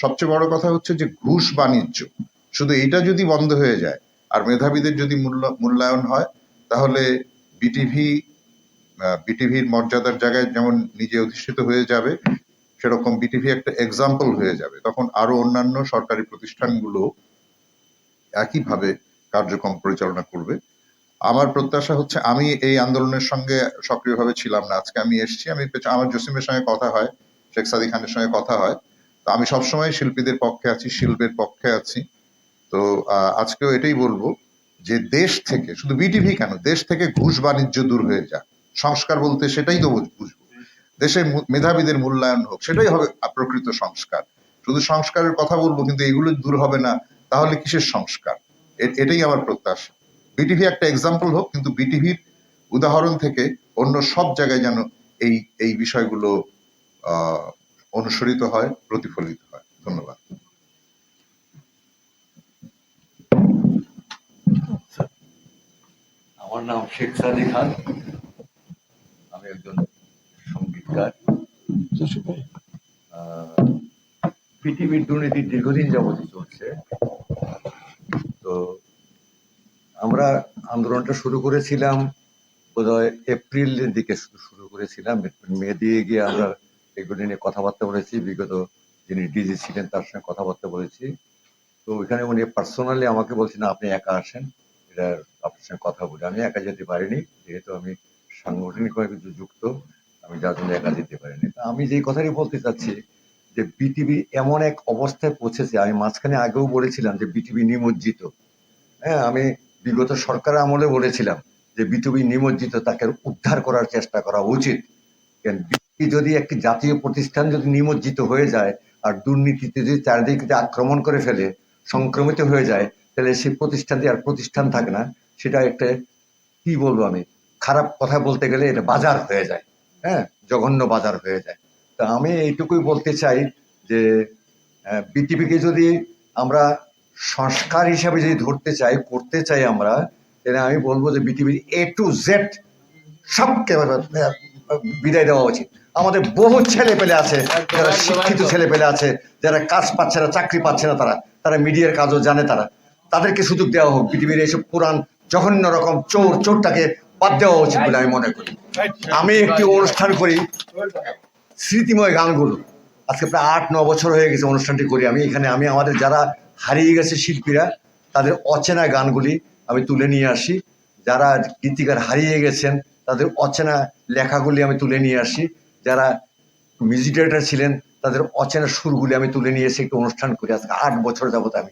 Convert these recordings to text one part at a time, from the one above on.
সবচেয়ে বড় কথা হচ্ছে যে ঘুষ বাণিজ্য। শুধু এটা যদি বন্ধ হয়ে যায়, আর মেধাবীদের যদি মূল্য, মূল্যায়ন হয়, তাহলে বিটিভি বিটিভির মর্যাদার জায়গায় যেমন নিজে অধিষ্ঠিত হয়ে যাবে, সেরকম বিটিভি একটা এক্সাম্পল হয়ে যাবে। তখন আরও অন্যান্য সরকারি প্রতিষ্ঠানগুলো একইভাবে কার্যক্রম পরিচালনা করবে। আমার প্রত্যাশা হচ্ছে আমি এই আন্দোলনের সঙ্গে সক্রিয়ভাবে ছিলাম না। আজকে আমি এসেছি, আমি আমার জসিমের সঙ্গে কথা হয়, শেখ সাদি খানের সঙ্গে কথা হয়। তো আমি সবসময় শিল্পীদের পক্ষে আছি শিল্পের পক্ষে আছি। তো আজকেও এটাই বলব যে দেশ থেকে শুধু বিটিভি কেন দেশ থেকে ঘুষ বাণিজ্য দূর হয়ে যাক। সংস্কার বলতে সেটাই তো বুঝ- বুঝব। দেশে মু- মেধাবীদের মূল্যায়ন হোক সেটাই হবে প্রকৃত সংস্কার। শুধু সংস্কারের কথা বলব কিন্তু এগুলো দূর হবে না তাহলে কিসের সংস্কার? এটাই আমার প্রত্যাশা। বিটিভি একটা এক্সাম্পল হোক কিন্তু বিটিভির উদাহরণ থেকে অন্য সব জায়গায় যেন এই এই বিষয়গুলো আহ, অনুসরিত হয় প্রতিফলিত হয়। ধন্যবাদ। আমার নাম শেখ সাদি খান। আমি একজন সঙ্গীতকার পৃথিবীর দুর্নীতি দীর্ঘদিন যাবতই চলছে। তো আমরা আন্দোলনটা শুরু করেছিলাম বোধহয় এপ্রিলের দিকে শুরু শুরু করেছিলাম। মে দিয়ে গিয়ে আমরা এগুলো নিয়ে কথাবার্তা বলেছি, বিগত যিনি ডিজি ছিলেন তার সঙ্গে কথাবার্তা বলেছি। তো ওইখানে উনি পার্সোনালি আমাকে বলছেন আপনি একা আসেন, এটা আপনার সঙ্গে কথা বলি। আমি একা যেতে পারিনি, যেহেতু আমি সাংগঠনিকভাবে কিছু যুক্ত, আমি যার জন্য একা যেতে পারিনি। তা আমি যেই কথাটি বলতে চাচ্ছি, যে বিটিভি এমন এক অবস্থায় পৌঁছেছে, আমি মাঝখানে আগেও বলেছিলাম যে বিটিভি নিমজ্জিত। হ্যাঁ আমি বিগত সরকারের আমলে বলেছিলাম যে বিটিভি নিমজ্জিত, তাকে উদ্ধার করার চেষ্টা করা উচিত। বিটিভি যদি একটি জাতীয় প্রতিষ্ঠান যদি নিমজ্জিত হয়ে যায় আর দুর্নীতিতে যদি চারিদিকে আক্রমণ করে ফেলে সংক্রমিত হয়ে যায় তাহলে সেই প্রতিষ্ঠানটি আর প্রতিষ্ঠান থাকে না। সেটা একটা কি বলব আমি খারাপ কথা বলতে গেলে এটা বাজার হয়ে যায়। হ্যাঁ জঘন্য বাজার হয়ে যায়। তা আমি এইটুকুই বলতে চাই যে বিটিভিকে যদি আমরা সংস্কার হিসাবে যদি ধরতে চাই করতে চাই আমরা তাহলে আমি বলব যে বিটিভির এ টু জেড আহ, বিদায় দেওয়া উচিত। আমাদের বহু ছেলে পেলে আছে, যারা শিক্ষিত ছেলে পেলে আছে, যারা কাজ পাচ্ছে না, চাকরি পাচ্ছে না তারা। তারা মিডিয়ার কাজও জানে তারা। তাদেরকে সুযোগ দেওয়া হোক, পৃথিবীর এইসব পুরান জঘন্য রকম চোর, চোরটাকে বাদ দেওয়া উচিত বলে আমি মনে করি। আমি একটি অনুষ্ঠান করি, স্মৃতিময় গানগুলো। আজকে প্রায় আট, ন বছর হয়ে গেছে অনুষ্ঠানটি করি আমি। এখানে আমি, আমাদের যারা হারিয়ে গেছে শিল্পীরা, তাদের অচেনা গানগুলি আমি তুলে নিয়ে আসি। যারা গীতিকার হারিয়ে গেছেন তাদের অচেনা লেখাগুলি আমি তুলে নিয়ে আসি। যারা মিউজিক ছিলেন, তাদের অচেনা সুরগুলি আমি তুলে নিয়ে এসে একটু অনুষ্ঠান করি। আজকে আট বছর যাবত আমি।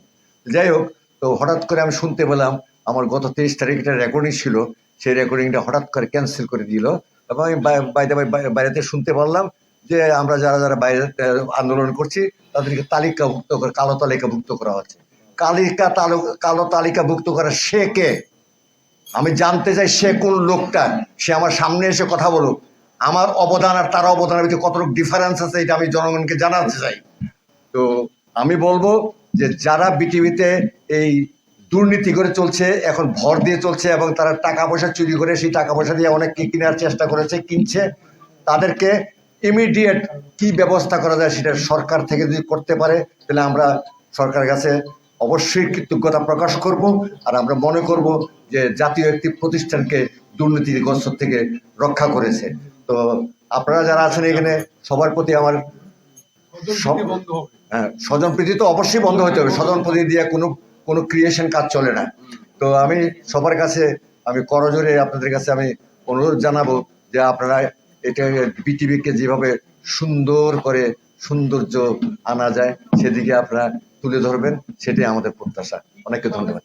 যাই হোক, তো হঠাৎ করে আমি শুনতে পেলাম, আমার গত তেইশ তারিখ একটা রেকর্ডিং ছিল। সেই রেকর্ডিংটা হঠাৎ করে ক্যান্সেল করে দিল। এবং আমি বাই- বাইরে বাই- বাইরেতে শুনতে পারলাম যে আমরা যারা যারা বাইরে আন্দোলন করছি, তাদেরকে তালিকাভুক্ত করে, কালো তালিকাভুক্ত করা হচ্ছে। কালিকা তালু কালো তালিকাভুক্ত করা সে কে? আমি জানতে চাই সে কোন লোকটা? সে আমার সামনে এসে কথা বলুক। আমার অবদান আর তার অবদানের ভিতরে কতটুকু ডিফারেন্স আছে এটা আমি জনগণকে জানাতে চাই। তো আমি বলব যে যারা বিটিভিতে এই দুর্নীতি করে চলছে, এখন ভর দিয়ে চলছে এবং তারা টাকা পয়সা চুরি করে সেই টাকা পয়সা দিয়ে অনেককে কেনার চেষ্টা করেছে, কিনছে, তাদেরকে ইমিডিয়েট কি ব্যবস্থা করা যায় সেটা সরকার থেকে যদি করতে পারে, তাহলে আমরা সরকারের কাছে অবশ্যই কৃতজ্ঞতা প্রকাশ করব। আর আমরা মনে করব যে জাতীয় একটি প্রতিষ্ঠানকে দুর্নীতিগ্রস্ত থেকে রক্ষা করেছে। তো আপনারা যারা আছেন এখানে সবার প্রতি আমার হ্যাঁ স্বজন প্রীতি তো অবশ্যই বন্ধ হতে হবে। স্বজন প্রীতি দিয়ে কোনো কোনো ক্রিয়েশন কাজ চলে না। তো আমি সবার কাছে আমি করজোরে আপনাদের কাছে আমি অনুরোধ জানাব যে আপনারা এটা বিটিভিকে যেভাবে সুন্দর করে সৌন্দর্য আনা যায় সেদিকে আপনারা তুলে ধরবেন সেটাই আমাদের প্রত্যাশা। অনেককে ধন্যবাদ।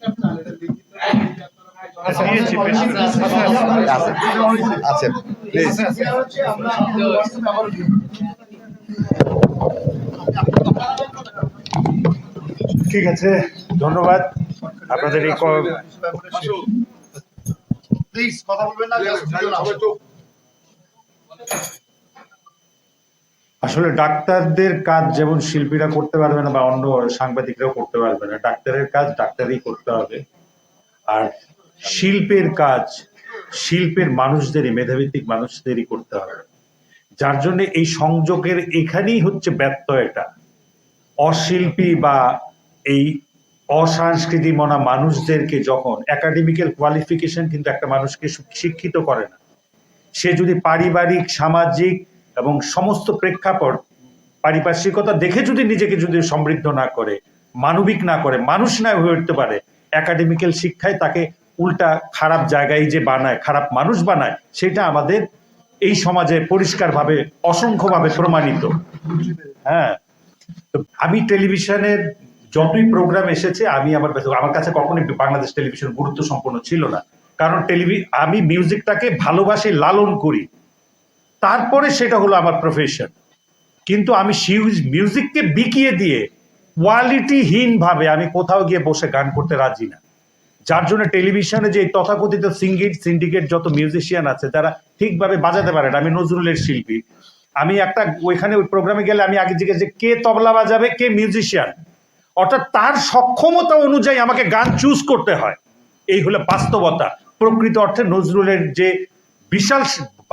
প্লিজ ঠিক আছে ধন্যবাদ আপনাদের এই প্লিজ কথা বলবেন না just video নাও। আসলে ডাক্তারদের কাজ যেমন শিল্পীরা করতে পারবে না বা অন্য সাংবাদিকরাও করতে পারবে না ডাক্তারের কাজ ডাক্তারই করতে হবে আর শিল্পের কাজ, শিল্পের মানুষদেরই, মেধাভিত্তিক মানুষদেরই করতে হবে। যার জন্য এই সংযোগের এখানেই হচ্ছে ব্যর্থ এটা অশিল্পী বা এই অসাংস্কৃতিক মনা মানুষদেরকে যখন একাডেমিক্যাল কোয়ালিফিকেশন কিন্তু একটা মানুষকে শিক্ষিত করে না, সে যদি পারিবারিক, সামাজিক এবং সমস্ত প্রেক্ষাপট, পারিপার্শ্বিকতা দেখে যদি নিজেকে যদি সমৃদ্ধ না করে, মানবিক না করে, মানুষ না হয়ে উঠতে পারে একাডেমিক্যাল শিক্ষায় তাকে উল্টা খারাপ জায়গায় যে বানায়, খারাপ মানুষ বানায়, সেটা আমাদের এই সমাজে পরিষ্কারভাবে, অসংখ্যভাবে প্রমাণিত। হ্যাঁ। তো আমি টেলিভিশনের যতই প্রোগ্রাম এসেছে, আমি আমার আমার কাছে কখনোই বাংলাদেশ টেলিভিশন গুরুত্ব সম্পন্ন ছিল না। কারণ টেলিভি, আমি মিউজিকটাকে ভালোবাসি, লালন করি। তারপরে সেটা হলো আমার প্রফেশন কিন্তু আমি মিউজিককে বিকিয়ে দিয়ে কোয়ালিটিহীন ভাবে আমি কোথাও গিয়ে বসে গান করতে রাজি না। যার জন্য টেলিভিশনে যে তথাকথিত সিঙ্গিট সিন্ডিকেট যত মিউজিশিয়ান আছে, তারা ঠিকভাবে বাজাতে পারে না। আমি নজরুলের শিল্পী। আমি একটা ওইখানে ওই প্রোগ্রামে গেলে আমি আগে জিজ্ঞেস কে তবলা বাজাবে? কে মিউজিশিয়ান অর্থাৎ তার সক্ষমতা অনুযায়ী আমাকে গান চুজ করতে হয়। এই হলো বাস্তবতা। প্রকৃত অর্থে নজরুলের যে বিশাল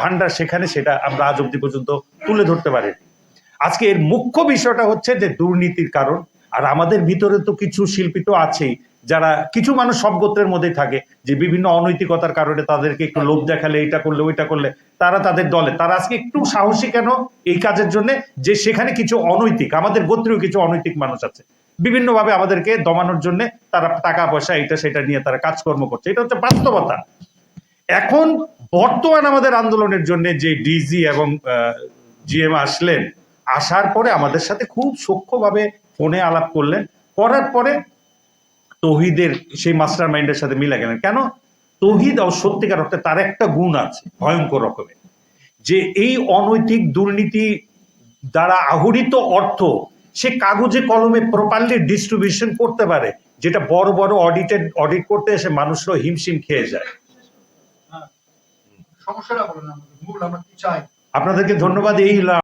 ভান্ডার সেখানে সেটা আমরা আজ অব্দি পর্যন্ত তুলে ধরতে পারি আজকে এর মুখ্য বিষয়টা হচ্ছে যে দুর্নীতির কারণ। আর আমাদের ভিতরে তো কিছু শিল্পী তো আছেই। যারা কিছু মানুষ সব গোত্রের মধ্যেই থাকে, যে বিভিন্ন অনৈতিকতার কারণে তাদেরকে একটু লোভ দেখালে এটা করলে, ওইটা করলে, তারা তাদের দলে। তারা আজকে একটু সাহসী কেন? এই কাজের জন্য যে সেখানে কিছু অনৈতিক, আমাদের গোত্রেও কিছু অনৈতিক মানুষ আছে। বিভিন্নভাবে আমাদেরকে দমানোর জন্য তারা টাকা, পয়সা এটা সেটা নিয়ে তারা কাজকর্ম করছে। এটা হচ্ছে বাস্তবতা। এখন বর্তমান আমাদের আন্দোলনের জন্য যে ডিজি এবং জিএম আসলেন, আসার পরে আমাদের সাথে খুব সূক্ষ্মভাবে ফোনে আলাপ করলেন। করার পরে তৌহিদের সেই মাস্টার মাইন্ডের সাথে মিলে গেলেন। কেন? তৌহিদ সত্যিকার অর্থে তার একটা গুণ আছে ভয়ঙ্কর রকমের। যে এই অনৈতিক দুর্নীতি দ্বারা আহরিত অর্থ সে কাগজে কলমে প্রপারলি ডিস্ট্রিবিউশন করতে পারে যেটা বড় বড় অডিটেড অডিট করতে এসে মানুষরা হিমশিম খেয়ে যায়। চাই? আপনাদেরকে ধন্যবাদ এই